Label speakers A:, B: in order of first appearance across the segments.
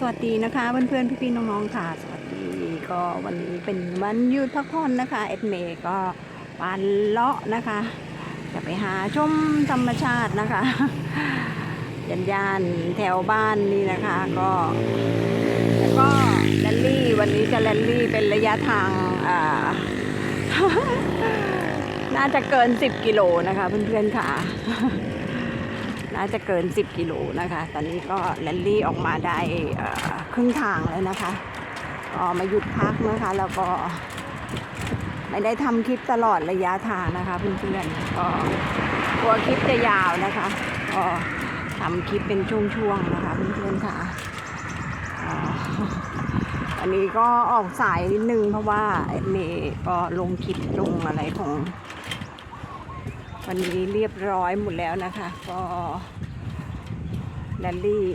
A: สวัสดีนะคะเพื่อนๆพี่ๆน้องๆค่ะ สวัสดีก็วันนี้เป็นวันหยุดพักผ่อนนะคะเอ็ดเมย์ก็ปานเลาะนะคะ จะไปหาชมธรรมชาตินะคะยันยานแถวบ้านนี่นะคะ ก็แล้วก็แรลลี่วันนี้จะแรลลี่เป็นระยะทางอ่าน่าจะเกิน 10 กิโลนะคะเพื่อนๆค่ะ น่าจะเกิน 10 กิโลนะคะ ตอนนี้ก็แรลลี่ออกมาได้ครึ่งทางแล้วนะคะก็มาหยุดพักนะคะ แล้วก็ไม่ได้ทำคลิปตลอดระยะทางนะคะเพื่อนๆก็กลัวคลิปจะยาวนะคะก็ทำคลิปเป็นช่วงๆนะคะเพื่อนๆค่ะอันนี้ก็ออกสายนิดนึงเพราะว่าเมย์ก็ลงคลิปลงอะไรของ วันนี้เรียบร้อยหมดแล้วนะคะก็แรลลี่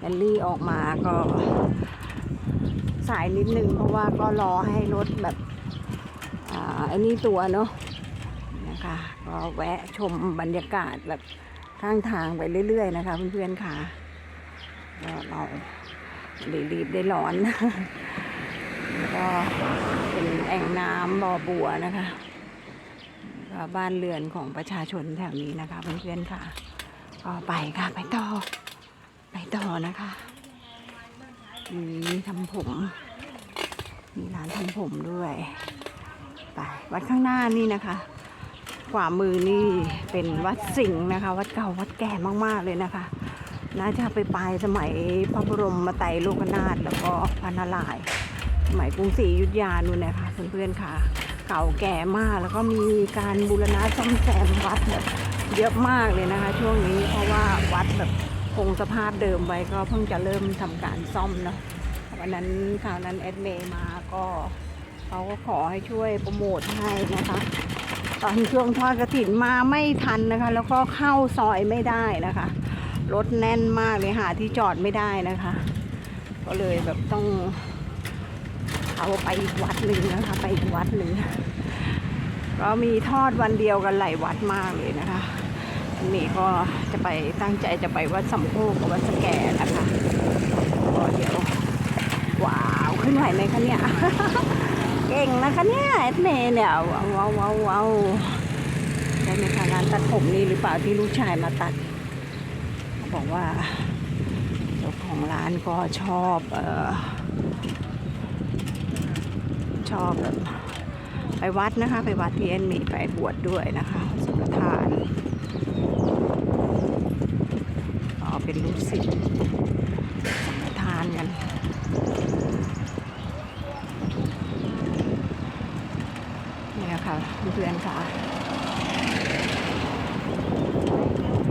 A: แรลลี่ออกมาก็สายนิดนึงเพราะว่าก็รอให้รถแบบอันนี้ตัวเนาะนะคะก็แวะชมบรรยากาศแบบข้างทางไปเรื่อยๆนะคะเพื่อนๆค่ะก็เรารีบๆได้ร้อนก็เป็นแอ่งน้ำบ่อบัวนะคะ ก็บ้านเรือนของประชาชนแถวนี้นะคะเพื่อนๆค่ะก็ไปค่ะไปต่อ ไปต่อนะคะมีทำผม มีร้านทำผมด้วย ไปวัดข้างหน้านี่นะคะ ขวามือนี่เป็นวัดสิงห์นะคะ วัดเก่าวัดแก่มากๆเลยนะคะ น่าจะไปปลายสมัยพระบรมมาไตรโลกนาถแล้วก็พระนารายณ์สมัยกรุงศรีอยุธยานู่นนะคะเพื่อนๆค่ะ เก่าแก่มาก แล้วก็มีการบูรณะซ่อมแซมวัดแบบเยอะมากเลยนะคะ ช่วงนี้เพราะว่าวัดแบบคงสภาพเดิมไว้ก็เพิ่งจะเริ่มทำการซ่อมเนาะวันนั้นคราวนั้นแอดเมย์มาก็เขาก็ขอให้ช่วยโปรโมทให้นะคะ ตอนช่วงทอดกระถินมาไม่ทันนะคะ แล้วก็เข้าซอยไม่ได้นะคะรถแน่นมากเลยหาที่จอดไม่ได้นะคะ ก็เลยแบบต้อง เอาไปอีกวัดหนึ่งนะคะ ไปอีกวัดหนึ่งก็มีทอดวันเดียวกันหลายวัดมากเลยนะคะอันนี้ก็จะไปตั้งใจจะไปวัดสำโคกกับวัดสแกนะคะก็เดี๋ยวว้าวขึ้นไหวไหมคะเนี่ยเก่งนะคะเนี่ยแอดเมย์เนี่ยว้าวว้าวว้าวได้ไหมคะร้านตัดผมนี่หรือเปล่าที่ลูกชายมาตัดบอกว่าเจ้าของร้านก็ชอบเออ อบแบบไปวัดนะคะ ไปวัดที่เอ็นมีไปบวชดด้วยนะคะสังฆทานเอาเป็นลูกศิษย์สังฆทานกันนี่ค่ะเพื่อนๆค่ะ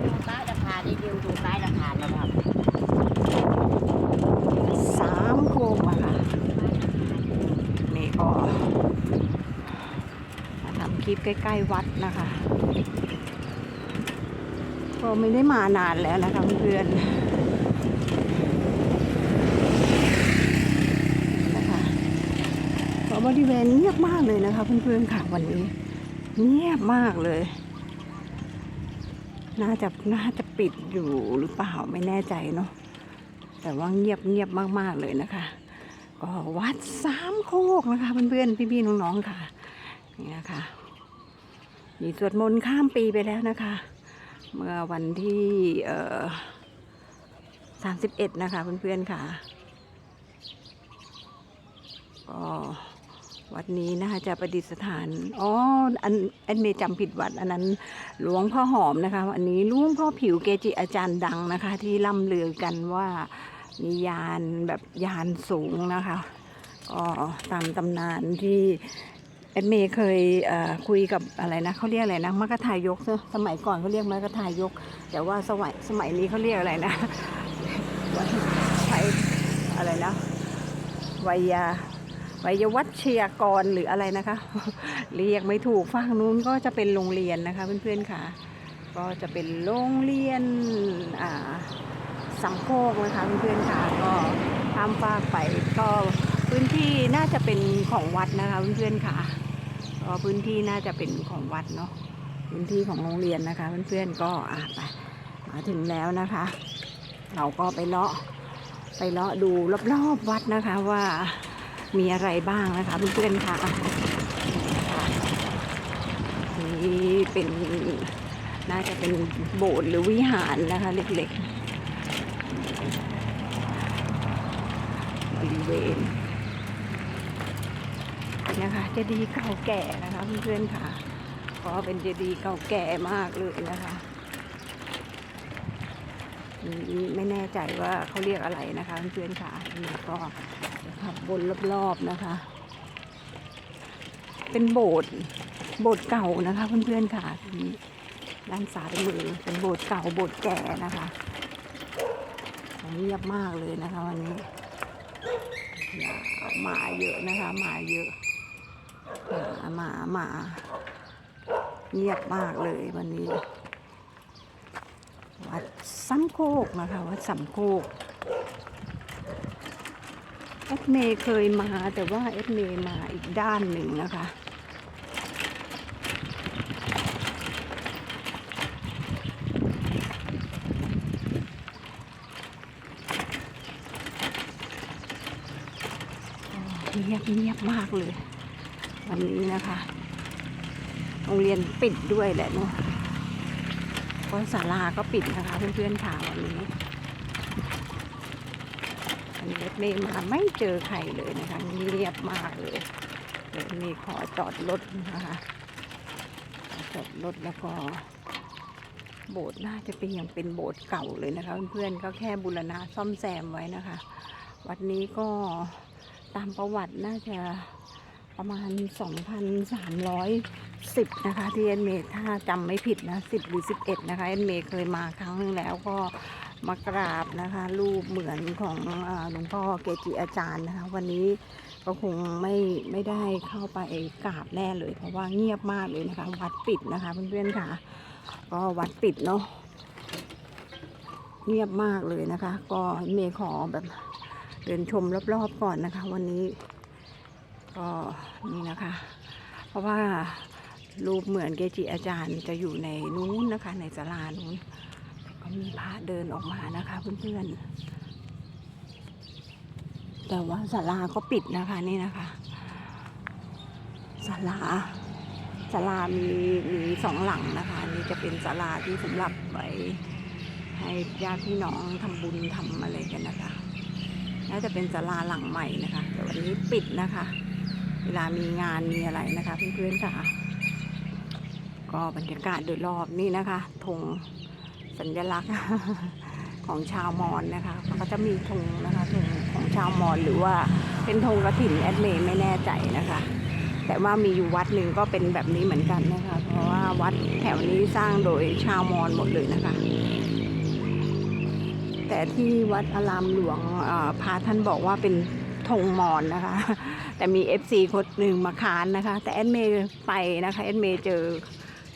B: ดูใต้ราคานี่ดิวดูใต้ราคานะครับ
A: สามโคกอะค่ะ นี่ก็มาทำคลิป ใกล้ๆวัดนะคะก็ไม่ได้มานานแล้วนะคะเพื่อนนะคะก็บริเวณเงียบมากเลยนะคะ เพื่อนๆค่ะวันนี้ เงียบมากเลย น่าจะน่าจะปิดอยู่หรือเปล่าไม่แน่ใจเนาะแต่ว่าเงียบเงียบมากๆเลยนะคะก็วัดสามโคกนะคะเพื่อนๆพี่ๆน้องๆค่ะนี่นะคะ มีสวดมนต์ข้ามปีไปแล้วนะคะ เมื่อวันที่สามสิบเอ็ดนะคะเพื่อนๆค่ะก็วัดนี้นะคะจะประดิษฐาน อ๋อ อันอันเมย์จำผิดวัด อันนั้นหลวงพ่อหอมนะคะ อันนี้ลวงพ่อผิวเกจิอาจารย์ดังนะคะ ที่ล่ำลือกันว่ามียานแบบยานสูงนะคะก็ตามตำนานที่ เอ็ดเมย์เคยคุยกับอะไรนะเขาเรียกอะไรนะมรรคทายกเนอะสมัยก่อนเขาเรียกมรรคทายก แต่ว่าสมัยสมัยนี้เขาเรียกอะไรนะวัดใช้อะไรนะวัยาวัยวัชยากรหรืออะไรนะคะ เรียกไม่ถูกฝั่งนู้นก็จะเป็นโรงเรียนนะคะเพื่อนๆค่ะ ก็จะเป็นโรงเรียนอ่าสำโคกนะคะเพื่อนๆค่ะก็ข้ามฟากไปก็พื้นที่น่าจะเป็นของวัดนะคะเพื่อนๆค่ะ ก็พื้นที่น่าจะเป็นของวัดเนาะพื้นที่ของโรงเรียนนะคะเพื่อนๆก็อะไปมาถึงแล้วนะคะ เราก็ไปเลาะไปเลาะดูรอบๆวัดนะคะว่ามีอะไรบ้างนะคะเพื่อนๆค่ะนี่เป็นน่าจะเป็นโบสถ์หรือวิหารนะคะ เล็กๆบริเวณ นะคะเจดีย์เก่าแก่นะคะเพื่อนๆค่ะเพราะเป็นเจดีย์เก่าแก่มากเลยนะคะไม่แน่ใจว่าเขาเรียกอะไรนะคะเพื่อนๆค่ะนี่ก็ขับบนรอบๆนะคะ เป็นโบสถ์โบสถ์เก่านะคะเพื่อนๆค่ะด้านซ้ายมือเป็นโบสถ์เก่าโบสถ์แก่นะคะเงียบมากเลยนะคะวันนี้อย่ามาเยอะนะคะมาเยอะ หมามามาเงียบมากเลยวันนี้ วัดซ้ำโคกนะคะ วัดสำโคกเอสเมย์เคยมาแต่ว่าเอสเมย์มาอีกด้านหนึ่งนะคะเงียบเงียบมากเลย วันนี้นะคะ โรงเรียนปิดด้วยแหละเนาะเพราะศาลาก็ปิดนะคะเพื่อนๆค่ะวันนี้วันนี้รถเมย์มาไม่เจอใครเลยนะคะเงียบมากเลยเดี๋ยวมีขอจอดรถนะคะจอดรถแล้วก็ โบสถ์น่าจะเป็นยังเป็นโบสถ์เก่าเลยนะคะ เพื่อนๆก็แค่บูรณะซ่อมแซมไว้นะคะ วัดนี้ก็ตามประวัติน่าจะ ประมาณ 2,300นะคะ ที่เอ็นเมย์ถ้าจำไม่ผิดนะ 10 หรือ 11 นะคะ เอ็นเมย์เคยมาครั้งหนึงแล้วก็มากราบนะคะ รูปเหมือนของหลวงพ่อเกจิอาจารย์นะคะ วันนี้ก็คงไม่ไม่ได้เข้าไปกราบแน่เลย เพราะว่าเงียบมากเลยนะคะ วัดปิดนะคะเพื่อนๆค่ะ ก็วัดปิดเนาะเงียบมากเลยนะคะ ก็เมย์ขอแบบเดินชมรอบๆก่อนนะคะ วันนี้ ก็นี่นะคะ เพราะว่ารูปเหมือนเกจิอาจารย์จะอยู่ในนู้นนะคะ ในศาลานู้นก็มีพระเดินออกมานะคะเพื่อนๆ แต่ว่าศาลาก็ปิดนะคะนี่นะคะศาลาศาลามีมีสองหลังนะคะนนี่จะเป็นศาลาที่สำหรับไว้ให้ญาติพี่น้องทำบุญทำอะไรกันนะคะน่าจะเป็นศาลาหลังใหม่นะคะ แต่วันนี้ปิดนะคะ เวลามีงานมีอะไรนะคะเพื่อนๆค่ะ ก็บรรยากาศโดยรอบนี่นะคะธงสัญลักษณ์ของชาวมอญนะคะเขาก็จะมีธงนะคะธงของชาวมอญหรือว่าเป็นธงกระถิ่นแอดเมย์ไม่แน่ใจนะคะ แต่ว่ามีอยู่วัดหนึ่งก็เป็นแบบนี้เหมือนกันนะคะ เพราะว่าวัดแถวนี้สร้างโดยชาวมอญหมดเลยนะคะ แต่ที่วัดอารามหลวงพระท่านบอกว่าเป็น ธงมอญนะคะ แต่มี FC คนหนึ่งมาค้านนะคะ แต่แอดเมย์ไปนะคะแอดเมย์เจอ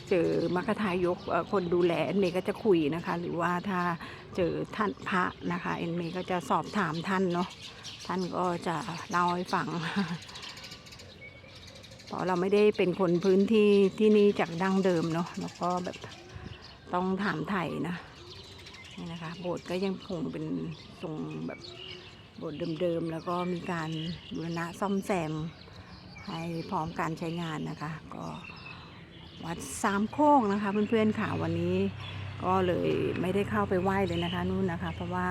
A: เจอมัคคทายกคนดูแลแอดเมย์ก็จะคุยนะคะ หรือว่าถ้าเจอท่านพระนะคะแอดเมย์ก็จะสอบถามท่านเนาะท่านก็จะเล่าให้ฟังเพราะเราไม่ได้เป็นคนพื้นที่ที่นี่จากดั้งเดิมเนาะแล้วก็แบบต้องถามไถ่นะนี่นะคะ โบสถ์ก็ยังคงเป็นทรงแบบ บสถ์เดิมๆ แล้วก็มีการบูรณะซ่อมแซม ให้พร้อมการใช้งานนะคะ ก็วัดสามโค้งนะคะ เพื่อนๆค่ะวันนี้ก็เลยไม่ได้เข้าไปไหว้เลยนะคะนู่นนะคะ เพราะว่า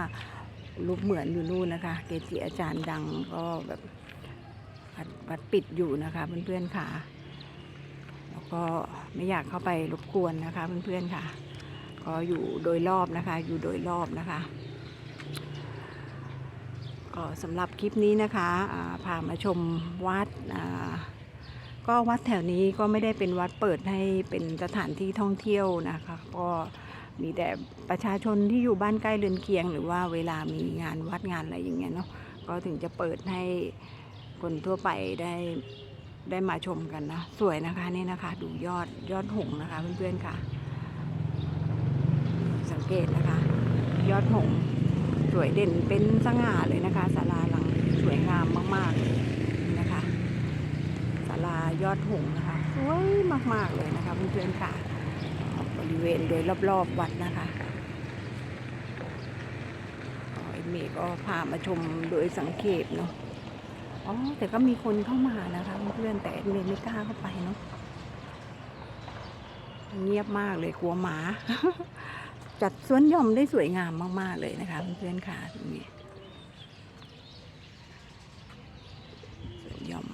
A: รูปเหมือนอยู่นู่นนะคะ เกจิอาจารย์ดังก็แบบวัดวัดปิดอยู่นะคะเพื่อนๆค่ะแล้วก็ไม่อยากเข้าไปรบกวนนะคะเพื่อนๆค่ะ ก็อยู่โดยรอบนะคะ อยู่โดยรอบนะคะ ก็สำหรับคลิปนี้นะคะพามาชมวัดก็วัดแถวนี้ก็ไม่ได้เป็นวัดเปิดให้เป็นสถานที่ท่องเที่ยวนะคะ ก็มีแต่ประชาชนที่อยู่บ้านใกล้เรือนเคียง หรือว่าเวลามีงานวัดงานอะไรอย่างเงี้ยเนาะก็ถึงจะเปิดให้คนทั่วไปได้ได้มาชมกันนะ สวยนะคะนี่นะคะ ดูยอดยอดหงนะคะเพื่อนๆค่ะ สังเกตนะคะ ยอดหง วยเด่นเป็นสง่าเลยนะคะศาลาหลังสวยงามมากๆเลยนะคะศาลายอดหงส์นะคะสวยมากๆเลยนะคะเพื่อนๆค่ะบริเวณโดยรอบๆวัดนะคะขอเมย์ก็พามาชมโดยสังเกตเนาะอ๋อแต่ก็มีคนเข้ามานะคะเพื่อนๆแต่เมย์ไม่กล้าเข้าไปเนาะเงียบมากเลยกลัวหมา จัดสวนหย่อมได้สวยงามมาก ๆ เลยนะคะเพื่อนๆค่ะตรงนี้สวนหย่อม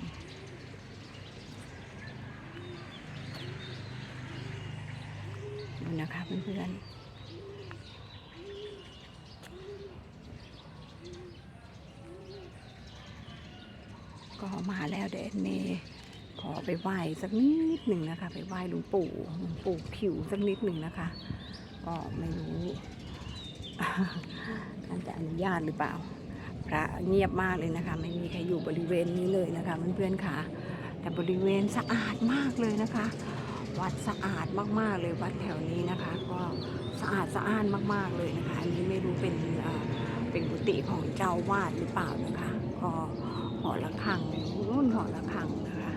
A: ดูนะคะเพื่อนๆก็มาแล้วเดนเมย์ขอไปไหว้สักนิดหนึ่งนะคะ ไปไหว้หลวงปู่หลวงปู่ผิวสักนิดหนึ่งนะคะ ก็ไม่รู้ท่านจะอนุญาตหรือเปล่า พระเงียบมากเลยนะคะ ไม่มีใครอยู่บริเวณนี้เลยนะคะเพื่อนๆค่ะ แต่บริเวณสะอาดมากเลยนะคะ วัดสะอาดมากๆเลยวัดแถวนี้นะคะ ก็สะอาดสะอ้านมาก ๆเลยนะคะ อันนี้ไม่รู้เป็นเป็นกุฏิของเจ้าวาดหรือเปล่านะคะ ก็หอระฆังรุ่นหอระฆังนะคะ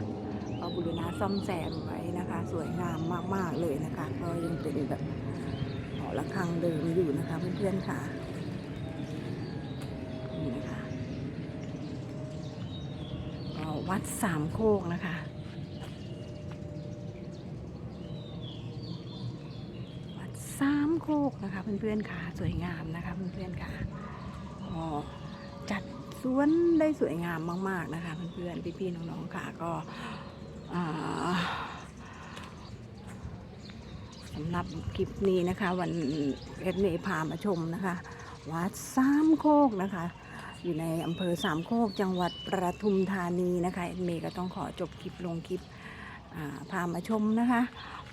A: ก็บูรณะซ่อมแซมไว้นะคะ สวยงามมากๆเลยนะคะ ก็ยังเป็นแบบ ระฆังเดิมอยู่นะคะเพื่อนๆค่ะนี่นะคะวัดสามโคกนะคะวัดสามโคกนะคะเพื่อนๆค่ะสวยงามนะคะเพื่อนๆค่ะจัดสวนได้สวยงามมาก ๆนะคะเพื่อนๆพี่ๆน้องๆค่ะก็อ่า สำหรับคลิปนี้นะคะ วันเอ็ดเมย์พามาชมนะคะ วัดสามโคกนะคะ อยู่ในอำเภอสามโคกจังหวัดประทุมธานีนะคะเอ็ดเมย์ก็ต้องขอจบคลิปลงคลิปาพามาชมนะคะ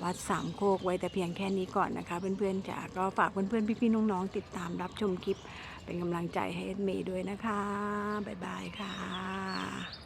A: วัดสามโคกไว้แต่เพียงแค่นี้ก่อนนะคะ เพื่อนๆจ๋าก็ฝากเพื่อนๆพี่ๆน้องๆติดตามรับชมคลิป เป็นกำลังใจให้เอ็ดเมย์ด้วยนะคะบ๊ายบายค่ะ